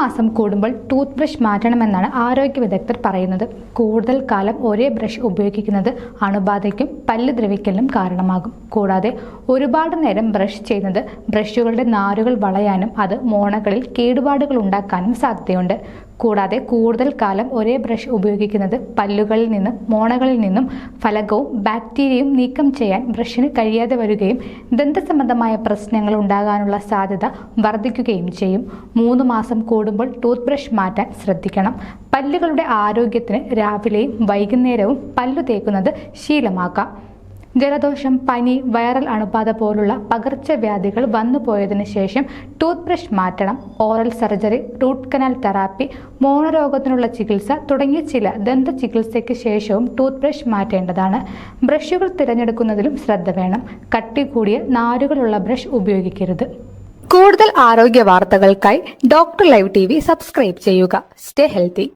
മാസം കൂടുമ്പോൾ tooth brush മാറ്റണമെന്നാണ് ആരോഗ്യ വിദഗ്ധർ പറയുന്നത്. കൂടുതൽ കാലം ഒരേ ബ്രഷ് ഉപയോഗിക്കുന്നത് അണുബാധയ്ക്കും പല്ല് ദ്രവിക്കലിനും കാരണമാകും. കൂടാതെ ഒരുപാട് നേരം ബ്രഷ് ചെയ്യുന്നത് ബ്രഷുകളുടെ നാരുകൾ വളയാനും അത് മോണകളിൽ കേടുപാടുകൾ ഉണ്ടാക്കാനും സാധ്യതയുണ്ട്. കൂടാതെ കൂടുതൽ കാലം ഒരേ ബ്രഷ് ഉപയോഗിക്കുന്നത് പല്ലുകളിൽ നിന്നും മോണകളിൽ നിന്നും ഫലകവും ബാക്ടീരിയയും നീക്കം ചെയ്യാൻ ബ്രഷിന് കഴിയാതെ വരികയും ദന്തസംബന്ധമായ പ്രശ്നങ്ങൾ ഉണ്ടാകാനുള്ള സാധ്യത വർദ്ധിക്കുകയും ചെയ്യും. മൂന്ന് മാസം കൂടുമ്പോൾ ടൂത്ത് ബ്രഷ് മാറ്റാൻ ശ്രദ്ധിക്കണം. പല്ലുകളുടെ ആരോഗ്യത്തിന് രാവിലെയും വൈകുന്നേരവും പല്ലു തേക്കുന്നത് ശീലമാക്കാം. ജലദോഷം പനി വൈറൽ അണുബാധ പോലുള്ള പകർച്ചവ്യാധികൾ വന്നുപോയതിനു ശേഷം ടൂത്ത് ബ്രഷ് മാറ്റണം oral surgery root canal therapy മോണരോഗത്തിനുള്ള ചികിത്സ തുടങ്ങിയ ചില ദന്ത ചികിത്സയ്ക്ക് ശേഷവും ടൂത്ത് ബ്രഷ് മാറ്റേണ്ടതാണ്. ബ്രഷുകൾ തിരഞ്ഞെടുക്കുന്നതിലും ശ്രദ്ധ വേണം. കട്ടി കൂടിയ നാരുകളുള്ള ബ്രഷ് ഉപയോഗിക്കരുത്. കൂടുതൽ ആരോഗ്യ വാർത്തകൾക്കായി ഡോക്ടർ ലൈവ് ടി സബ്സ്ക്രൈബ് ചെയ്യുക. Stay healthy.